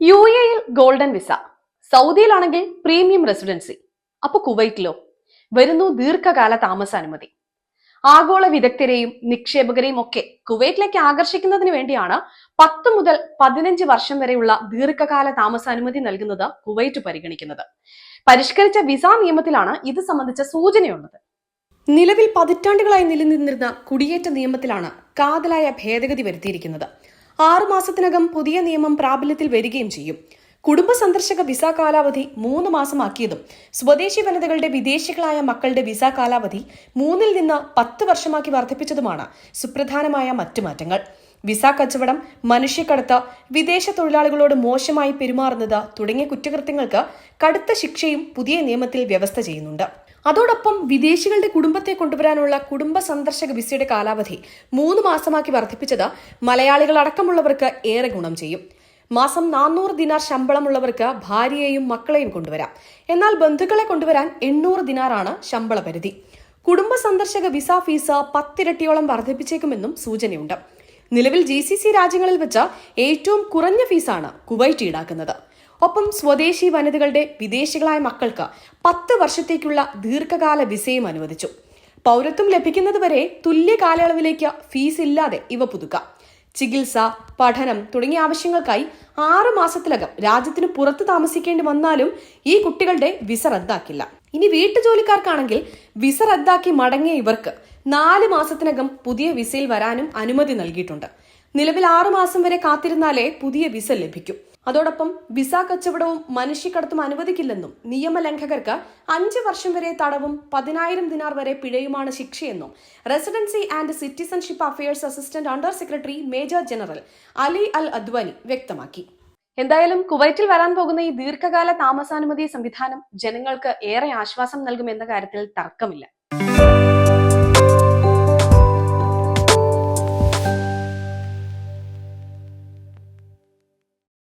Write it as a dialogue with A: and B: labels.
A: U എയിൽ golden visa. സൗദിയിലാണെങ്കിൽ premium residency. അപ്പൊ കുവൈറ്റിലോ? വരുന്നു ദീർഘകാല താമസാനുമതി. ആഗോള വിദഗ്ധരെയും നിക്ഷേപകരെയും ഒക്കെ കുവൈറ്റിലേക്ക് ആകർഷിക്കുന്നതിന് വേണ്ടിയാണ് പത്ത് മുതൽ പതിനഞ്ച് വർഷം വരെയുള്ള ദീർഘകാല താമസാനുമതി നൽകുന്നത് കുവൈറ്റ് പരിഗണിക്കുന്നത്. പരിഷ്കരിച്ച വിസ നിയമത്തിലാണ് ഇത് സംബന്ധിച്ച സൂചനയുള്ളത്. നിലവിൽ പതിറ്റാണ്ടുകളായി നിലനിന്നിരുന്ന കുടിയേറ്റ നിയമത്തിലാണ് കാതലായ ഭേദഗതി വരുത്തിയിരിക്കുന്നത്. ആറു മാസത്തിനകം പുതിയ നിയമം പ്രാബല്യത്തിൽ വരികയും ചെയ്യും. കുടുംബ സന്ദർശക വിസ കാലാവധി മൂന്ന് മാസമാക്കിയതും സ്വദേശി വനിതകളുടെ വിദേശികളായ മക്കളുടെ വിസ കാലാവധി മൂന്നിൽ നിന്ന് പത്ത് വർഷമാക്കി വർദ്ധിപ്പിച്ചതുമാണ് സുപ്രധാനമായ മറ്റു മാറ്റങ്ങൾ. വിസ കച്ചവടം മനുഷ്യക്കടത്ത് വിദേശ തൊഴിലാളികളോട് മോശമായി പെരുമാറുന്നത് തുടങ്ങിയ കുറ്റകൃത്യങ്ങൾക്ക് കടുത്ത ശിക്ഷയും പുതിയ നിയമത്തിൽ വ്യവസ്ഥ ചെയ്യുന്നുണ്ട്. അതോടൊപ്പം വിദേശികളുടെ കുടുംബത്തെ കൊണ്ടുവരാനുള്ള കുടുംബ സന്ദർശക വിസയുടെ കാലാവധി മൂന്ന് മാസമാക്കി വർദ്ധിപ്പിച്ചത് മലയാളികൾ അടക്കമുള്ളവർക്ക് ഏറെ ഗുണം ചെയ്യും. മാസം നാനൂറ് ദിനാർ ശമ്പളമുള്ളവർക്ക് ഭാര്യയെയും മക്കളെയും കൊണ്ടുവരാം. എന്നാൽ ബന്ധുക്കളെ കൊണ്ടുവരാൻ എണ്ണൂറ് ദിനാറാണ് ശമ്പള പരിധി. കുടുംബ സന്ദർശക വിസ ഫീസ് പത്തിരട്ടിയോളം വർദ്ധിപ്പിച്ചേക്കുമെന്നും സൂചനയുണ്ട്. നിലവിൽ ജി സി സി രാജ്യങ്ങളിൽ വെച്ച ഏറ്റവും കുറഞ്ഞ ഫീസാണ് കുവൈറ്റ് ഈടാക്കുന്നത്. ഒപ്പം സ്വദേശി വനിതകളുടെ വിദേശികളായ മക്കൾക്ക് പത്ത് വർഷത്തേക്കുള്ള ദീർഘകാല വിസയും അനുവദിച്ചു. പൗരത്വം ലഭിക്കുന്നതുവരെ തുല്യ കാലയളവിലേക്ക് ഫീസ് ഇല്ലാതെ ഇവ പുതുക്കാം. ചികിത്സ പഠനം തുടങ്ങിയ ആവശ്യങ്ങൾക്കായി ആറ് മാസത്തിലകം രാജ്യത്തിന് പുറത്ത് താമസിക്കേണ്ടി വന്നാലും ഈ കുട്ടികളുടെ വിസ റദ്ദാക്കില്ല. ഇനി വീട്ടുജോലിക്കാർക്കാണെങ്കിൽ വിസ റദ്ദാക്കി മടങ്ങിയ ഇവർക്ക് നാല് മാസത്തിനകം പുതിയ വിസയിൽ വരാനും അനുമതി നൽകിയിട്ടുണ്ട്. നിലവിൽ ആറു മാസം വരെ കാത്തിരുന്നാലേ പുതിയ വിസ ലഭിക്കും. അതോടൊപ്പം വിസ കച്ചവടവും മനുഷ്യക്കടത്തും അനുവദിക്കില്ലെന്നും നിയമലംഘകർക്ക് അഞ്ച് വർഷം വരെ തടവും പതിനായിരം ദിനാർ വരെ പിഴയുമാണ് ശിക്ഷയെന്നും residency and citizenship affairs assistant under secretary major general Ali Al Adwani വ്യക്തമാക്കി. എന്തായാലും കുവൈറ്റിൽ വരാൻ പോകുന്ന ഈ ദീർഘകാല താമസാനുമതി സംവിധാനം ജനങ്ങൾക്ക് ഏറെ ആശ്വാസം നൽകുമെന്ന കാര്യത്തിൽ തർക്കമില്ല.